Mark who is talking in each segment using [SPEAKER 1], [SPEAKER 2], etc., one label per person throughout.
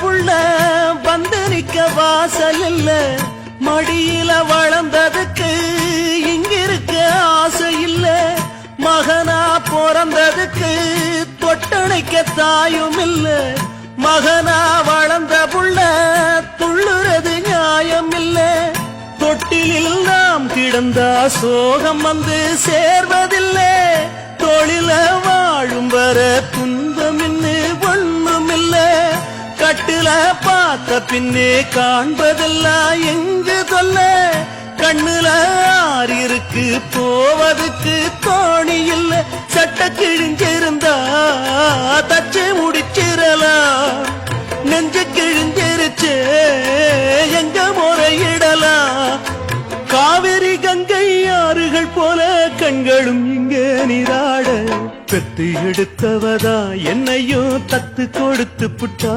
[SPEAKER 1] புள்ள வந்து நிக்க வாசல் இல்ல மடியில வளர்ந்ததுக்கு இங்கிருக்க ஆசை இல்ல மகனா பிறந்ததுக்கு தொட்டணைக்க தாயும் இல்ல மகனா வளர்ந்த புள்ள துள்ளுறது நியாயம் இல்ல தொட்டிலில் நாம் கிடந்த சோகம் வந்து சேர்வதில்லை. தொழில வாழும் வர துன்பம் கட்டுல பார்த்த பின்னே காண்பதெல்லாம் எங்கு சொல்ல? கண்ணுல ஆறிருக்கு போவதுக்கு தோணி இல்ல. சட்ட கிழிஞ்சிருந்தா தச்சு முடிச்சிடலாம் நெஞ்சு கிழிஞ்சிருச்சு எங்க முறையிடலாம் காவிரி கங்கை ஆறுகள் போல கண்களும் இங்க நீராட. பெத்து எடுத்தவதா என்னையும் தத்து கொடுத்து புட்டா.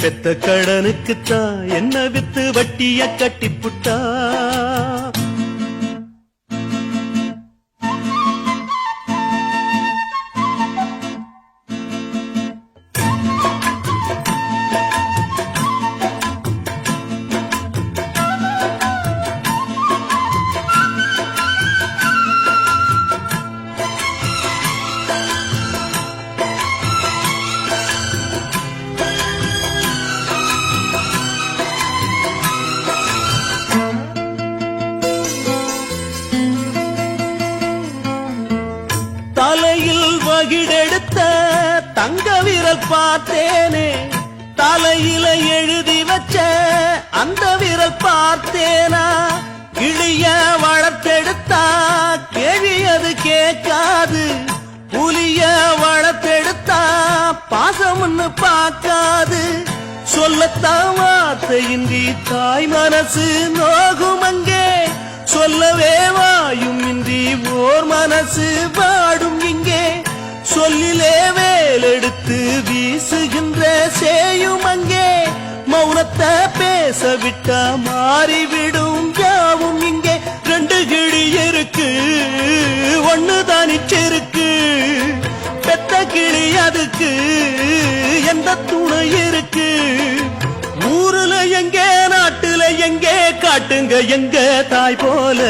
[SPEAKER 1] பெத்த கடனுக்குத்தான் என்ன வித்து வட்டிய கட்டி புட்டா தங்க விரல் பார்த்தேனே. தலையில எழுதி வச்ச அந்த விரல் பார்த்தேனா? கிளிய வளர்த்தெடுத்தா? கேள்வி அது கேட்காது. புலிய வளர்த்தெடுத்தா? பாசம்னு பார்க்காது. சொல்லத்தான் வார்த்தையின்றி தாய் மனசு நோகும் அங்கே. சொல்லவே வாயும் இன்றி ஓர் மனசு பாடும் இங்கே. சொல்லிலே வேலெடுத்து வீசுகின்ற சேயும் அங்கே. மௌனத்தை பேச விட்டா மாறிவிடும் யாவும் இங்கே. ரெண்டு கிளி இருக்கு ஒண்ணு தனிச்சிருக்கு பெத்த கிளி அதுக்கு எந்த துணை இருக்கு? ஊருல எங்கே நாட்டுல எங்கே காட்டுங்க எங்க தாய் போல.